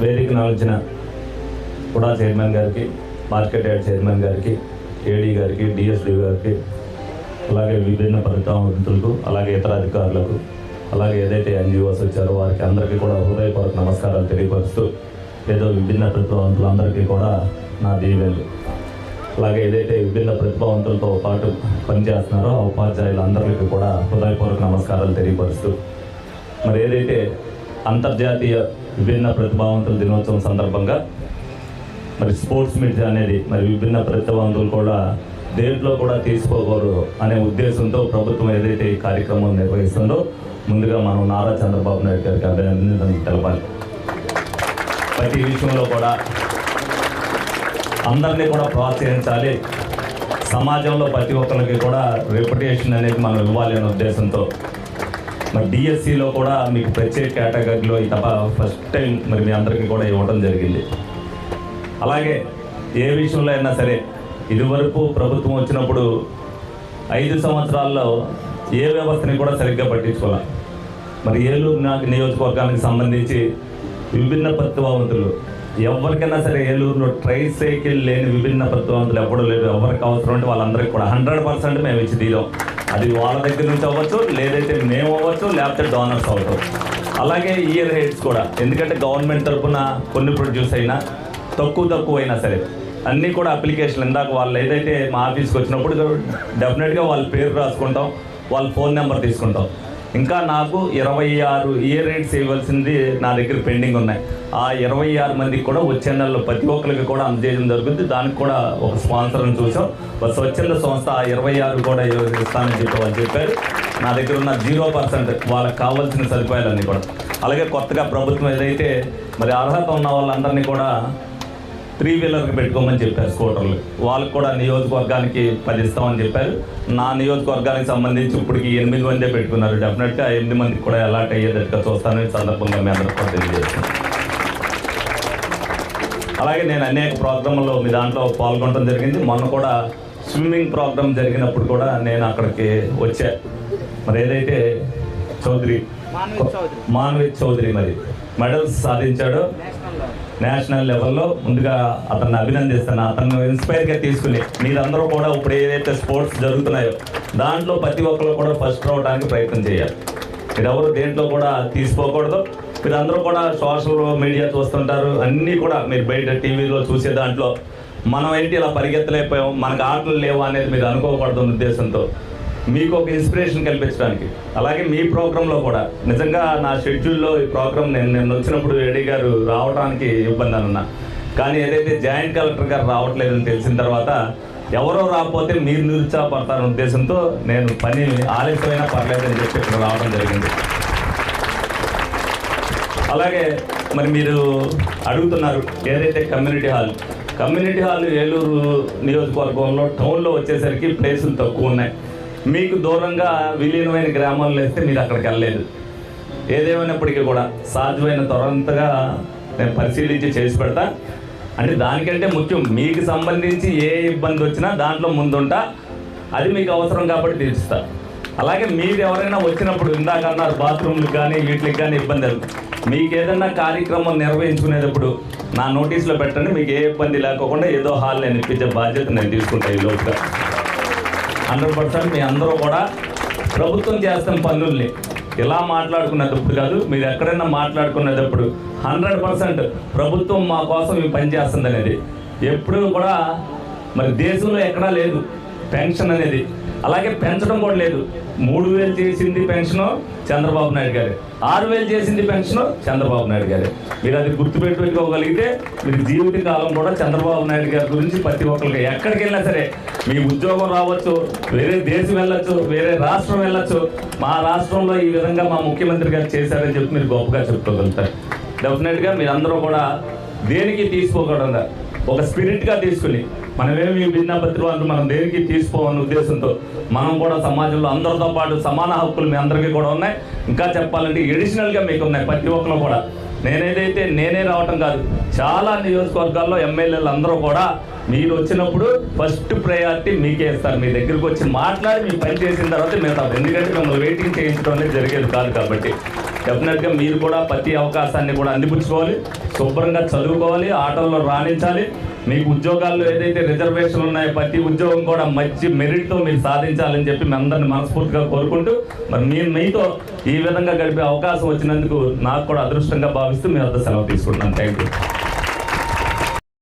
వేదిక నాల్చిన కూడా చైర్మన్ గారికి మార్కెట్ యార్డ్ చైర్మన్ గారికి ఏడీ గారికి డిఎస్డి గారికి అలాగే విభిన్న ఫలితాంతులకు అలాగే ఇతర అధికారులకు అలాగే ఏదైతే ఎన్జిఓస్ వచ్చారో వారికి అందరికీ కూడా హృదయపూర్వక నమస్కారాలు తెలియపరుస్తూ ఏదో విభిన్న ప్రతిభావంతులందరికీ కూడా నా దీవెలు అలాగే ఏదైతే విభిన్న ప్రతిభావంతులతో పాటు పనిచేస్తున్నారో ఆ ఉపాధ్యాయులందరికీ కూడా హృదయపూర్వక నమస్కారాలు తెలియపరుస్తూ మరి ఏదైతే అంతర్జాతీయ విభిన్న ప్రతిభావంతుల దినోత్సవం సందర్భంగా మరి స్పోర్ట్స్ మీట్ అనేది మరి విభిన్న ప్రతిభావంతులు కూడా దేంట్లో కూడా తీసుకోకూడదు అనే ఉద్దేశంతో ప్రభుత్వం ఏదైతే ఈ కార్యక్రమం నిర్వహిస్తుందో ముందుగా మనం నారా చంద్రబాబు నాయుడు గారికి అభినందనలు తెలపాలి. ప్రతి విషయంలో కూడా అందరినీ కూడా ప్రోత్సహించాలి. సమాజంలో ప్రతి ఒక్కరికి కూడా రెప్యుటేషన్ అనేది మనం ఇవ్వాలి అనే ఉద్దేశంతో మరి డిఎస్సిలో కూడా మీకు ప్రత్యేక కేటగిరీలో ఈ తప్ప ఫస్ట్ టైం మరి మీ అందరికీ కూడా ఇవ్వడం జరిగింది. అలాగే ఏ విషయంలో అయినా సరే ఇదివరకు ప్రభుత్వం వచ్చినప్పుడు ఐదు సంవత్సరాల్లో ఏ వ్యవస్థని కూడా సరిగ్గా పట్టించుకోవాలి మరి ఏలూరు నాకు నియోజకవర్గానికి సంబంధించి విభిన్న ప్రతిభావంతులు ఎవరికైనా సరే ఏలూరులో ట్రై సైకిల్ లేని విభిన్న ప్రతిభావంతులు ఎప్పుడూ లేరు. ఎవరికి అవసరం ఉంటే వాళ్ళందరికీ కూడా హండ్రెడ్ పర్సెంట్ మేము ఇచ్చి తీరాం. అది వాళ్ళ దగ్గర నుంచి అవ్వచ్చు లేదైతే మేము అవ్వచ్చు లేకపోతే డోనర్స్ అవ్వచ్చు. అలాగే ఇయర్ హెడ్స్ కూడా. ఎందుకంటే గవర్నమెంట్ తరఫున కొన్ని ప్రొడ్యూస్ అయినా తక్కువ తక్కువ అయినా సరే అన్నీ కూడా అప్లికేషన్ ఇందాక వాళ్ళు ఏదైతే మా ఆఫీస్కి వచ్చినప్పుడు డెఫినెట్గా వాళ్ళ పేరు రాసుకుంటాం వాళ్ళ ఫోన్ నెంబర్ తీసుకుంటాం. ఇంకా నాకు ఇరవై ఆరు ఇయర్ రేట్స్ ఇవ్వాల్సింది నా దగ్గర పెండింగ్ ఉన్నాయి. ఆ ఇరవై ఆరు మందికి కూడా వచ్చే నెలలో ప్రతి ఒక్కరికి కూడా అందజేయడం జరుగుతుంది. దానికి కూడా ఒక స్పాన్సర్ని చూసాం. స్వచ్ఛంద సంస్థ ఆ ఇరవై ఆరు కూడా ఇస్తానని చెప్పి వాళ్ళు చెప్పారు. నా దగ్గర ఉన్న జీరో పర్సెంట్ వాళ్ళకి కావాల్సిన సదుపాయాలన్నీ కూడా. అలాగే కొత్తగా ప్రభుత్వం ఏదైతే మరి అర్హత ఉన్న వాళ్ళందరినీ కూడా త్రీ వీలర్కి పెట్టుకోమని చెప్పారు స్కూటర్లు వాళ్ళకు కూడా నియోజకవర్గానికి పది ఇస్తామని చెప్పారు. నా నియోజకవర్గానికి సంబంధించి ఇప్పటికి ఎనిమిది మందే పెట్టుకున్నారు. డెఫినెట్గా ఎనిమిది మందికి కూడా అలాట్ అయ్యేటట్టుగా చూస్తానని ఈ సందర్భంగా మీ అందరికీ కూడా తెలియజేస్తున్నాను. అలాగే నేను అనేక ప్రోగ్రాంలో మీ దాంట్లో పాల్గొనడం జరిగింది. మొన్న కూడా స్విమ్మింగ్ ప్రోగ్రామ్ జరిగినప్పుడు కూడా నేను అక్కడికి వచ్చా. మరి ఏదైతే చౌదరి మాన్విత్ చౌదరి. మరి మెడల్స్ సాధించాడో. నేషనల్ లెవెల్లో ముందుగా అతన్ని అభినందిస్తాను అతను ఇన్స్పైర్గా తీసుకుని మీరందరూ కూడా ఇప్పుడు ఏదైతే స్పోర్ట్స్ జరుగుతున్నాయో దాంట్లో ప్రతి ఒక్కరు కూడా ఫస్ట్ రావడానికి ప్రయత్నం చేయాలి. మీరెవరు దేంట్లో కూడా తీసుకోకూడదు. మీరందరూ కూడా సోషల్ మీడియా చూస్తుంటారు. అన్నీ కూడా మీరు బయట టీవీలో చూసే దాంట్లో మనం ఏంటి ఇలా పరిగెత్తలేకపోయాం? మనకు ఆటలు లేవు అనేది మీరు అనుకోకూడదు ఉద్దేశంతో మీకు ఒక ఇన్స్పిరేషన్ కల్పించడానికి. అలాగే మీ ప్రోగ్రాంలో కూడా. నిజంగా నా షెడ్యూల్లో ఈ ప్రోగ్రామ్ నేను నేను వచ్చినప్పుడు రెడ్డి గారు రావడానికి ఇబ్బంది అని కానీ ఏదైతే జాయింట్ కలెక్టర్ గారు రావట్లేదని తెలిసిన తర్వాత ఎవరో రాకపోతే మీరు నిరుత్సాహపడతారన్న ఉద్దేశంతో నేను పని ఆలస్యమైనా పర్లేదని చెప్పి ఇక్కడ రావడం జరిగింది. అలాగే మరి మీరు అడుగుతున్నారు ఏదైతే community hall community hall Eluru నియోజకవర్గంలో టౌన్లో వచ్చేసరికి ప్లేసులు తక్కువ ఉన్నాయి. మీకు దూరంగా విలీనమైన గ్రామాల్లో వేస్తే మీరు అక్కడికి వెళ్ళలేదు. ఏదేమైనప్పటికీ కూడా సాధ్యమైన త్వరంతగా నేను పరిశీలించి చేసి పెడతా. అంటే దానికంటే ముఖ్యం మీకు సంబంధించి ఏ ఇబ్బంది వచ్చినా దాంట్లో ముందుంటా. అది మీకు అవసరం కాబట్టి తీర్చుతా అలాగే మీరు ఎవరైనా వచ్చినప్పుడు ఇందాక అన్నారు బాత్రూమ్లకు కానీ వీటికి కానీ ఇబ్బంది లేదు. మీకు ఏదైనా కార్యక్రమం నిర్వహించుకునేటప్పుడు నా నోటీసులో పెట్టండి మీకు ఏ ఇబ్బంది లేకోకుండా ఏదో హాల్ నేను ఇప్పించే బాధ్యత నేను తీసుకుంటా ఈ లోపుగా. హండ్రెడ్ పర్సెంట్ మీ అందరూ కూడా ప్రభుత్వం చేస్తున్న పనుల్ని ఇలా మాట్లాడుకునేటప్పుడు కాదు మీరు ఎక్కడైనా మాట్లాడుకునేటప్పుడు హండ్రెడ్ పర్సెంట్ ప్రభుత్వం మా కోసం ఈ పని చేస్తుంది అనేది. ఎప్పుడూ కూడా మరి దేశంలో ఎక్కడా లేదు. పెన్షన్ అనేది. అలాగే పెంచడం కూడా లేదు. మూడు వేలు చేసింది పెన్షన్ చంద్రబాబు నాయుడు గారు. ఆరు వేలు చేసింది పెన్షన్ చంద్రబాబు నాయుడు గారు. మీరు అది గుర్తుపెట్టుకోగలిగితే మీరు జీవిత కాలం కూడా చంద్రబాబు నాయుడు గారి గురించి ప్రతి ఒక్కరికి ఎక్కడికి వెళ్ళినా సరే మీ ఉద్యోగం రావచ్చు వేరే దేశం వెళ్ళచ్చు వేరే రాష్ట్రం వెళ్ళొచ్చు. మా రాష్ట్రంలో ఈ విధంగా మా ముఖ్యమంత్రి గారు చేశారని చెప్పి మీరు గొప్పగా చెప్పుకోగలుగుతారు. డెఫినెట్గా మీరందరూ కూడా దేనికి తీసుకోకుండా ఒక స్పిరిట్గా తీసుకుని మనమేమి భిన్న మనం దేనికి తీసుకోవాలని ఉద్దేశంతో మనం కూడా సమాజంలో అందరితో పాటు సమాన హక్కులు మీ అందరికీ కూడా ఉన్నాయి. ఇంకా చెప్పాలంటే ఎడిషనల్గా మీకు ఉన్నాయి ప్రతి ఒక్కరు కూడా. నేనేదైతే నేనే రావటం కాదు చాలా నియోజకవర్గాల్లో ఎమ్మెల్యేలు అందరూ కూడా మీరు వచ్చినప్పుడు ఫస్ట్ ప్రయారిటీ మీకే ఇస్తారు మీ దగ్గరికి వచ్చి మాట్లాడి మీ పని చేసిన తర్వాత మిగతా ఎందుకంటే మిమ్మల్ని వెయిటింగ్ చేయించడం అనేది జరిగేది కాదు కాబట్టి. డెఫినెట్గా మీరు కూడా ప్రతి అవకాశాన్ని కూడా అందిపుచ్చుకోవాలి. శుభ్రంగా చదువుకోవాలి ఆటల్లో రాణించాలి. మీకు ఉద్యోగాల్లో ఏదైతే రిజర్వేషన్లు ఉన్నాయో ప్రతి ఉద్యోగం కూడా మంచి మెరిట్తో మీరు సాధించాలని చెప్పి మీ అందరిని మనస్ఫూర్తిగా కోరుకుంటూ మరి మీరు మీతో ఈ విధంగా గడిపే అవకాశం వచ్చినందుకు నాకు కూడా అదృష్టంగా భావిస్తూ మీ వద్ద సెలవు తీసుకుంటున్నాను. Thank you